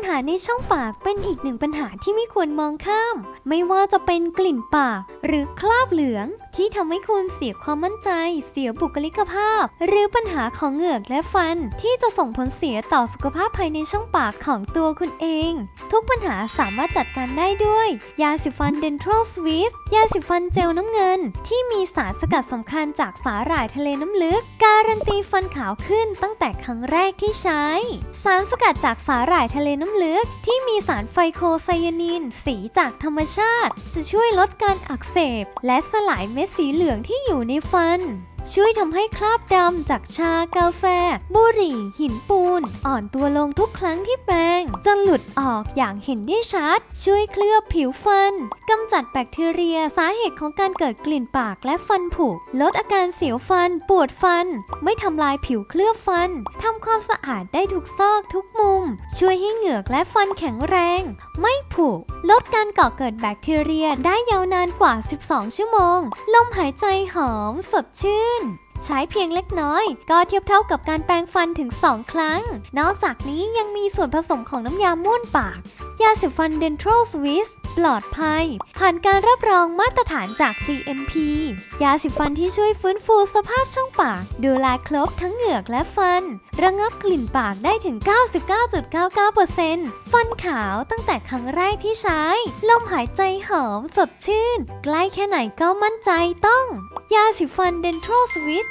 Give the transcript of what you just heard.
ญหาในช่องปากเป็นอีกหนึ่งปัญหาที่ไม่ควรมองข้าม ไม่ว่าจะเป็นกลิ่นปาก หรือคราบเหลือง ที่ทำให้คุณเสียความมั่นใจ เสียบุคลิกภาพ หรือปัญหาของเหงือกและฟัน ที่จะส่งผลเสียต่อสุขภาพภายในช่องปากของตัวคุณเอง ทุกปัญหาสามารถจัดการได้ด้วย ยาสีฟัน Dental Swiss ยาสีฟันเจลน้ำเงิน ที่มีสารสกัดสำคัญจากสาหร่ายทะเลน้ำลึกกา รันตีฟันขาวขึ้นตั้งแต่ครั้งแรกที่ใช้ สารสกัดจากสาหร่ายทะเลน้ำลึก ที่มีสารไฟโคไซยานิน สีจากธรรมชาติ จะช่วยลดการอักเสบ และสลายเม็ดสีเหลืองที่อยู่ในฟัน ช่วยทำให้คราบดำจากชากาแฟ บุหรี่ หินปูน อ่อนตัวลงทุกครั้งที่แปรงจนหลุดออกอย่างเห็นได้ชัด ช่วยเคลือบผิวฟันกำจัดแบคทีเรียสาเหตุของการเกิดกลิ่นปากและฟันผุลดอาการเสียวฟัน ปวดฟัน ไม่ทำลายผิวเคลือบฟันทำความสะอาดได้ทุกซอกทุกมุม ช่วยให้เหงือกและฟันแข็งแรง ไม่ผุ ลดการก่อเกิดแบคทีเรียได้ยาวนานกว่า 12 ชั่วโมง ลมหายใจหอมสดชื่น ใช้เพียงเล็กน้อย ก็เทียบเท่ากับการแปรงฟันถึง 2 ครั้ง นอกจากนี้ยังมีส่วนผสมของน้ำยาม่วนปาก ยาสีฟัน Dental Swiss ปลอดภัย ผ่านการรับรองมาตรฐานจาก GMP ยาสีฟันที่ช่วยฟื้นฟูสภาพช่องปาก ดูแลครบทั้งเหงือกและฟัน ระงับกลิ่นปากได้ถึง 99.99%ฟันขาวตั้งแต่ครั้งแรกที่ใช้ ลมหายใจหอมสดชื่น ใกล้แค่ไหนก็มั่นใจต้อง ยาสีฟันเดนทรัลสวิต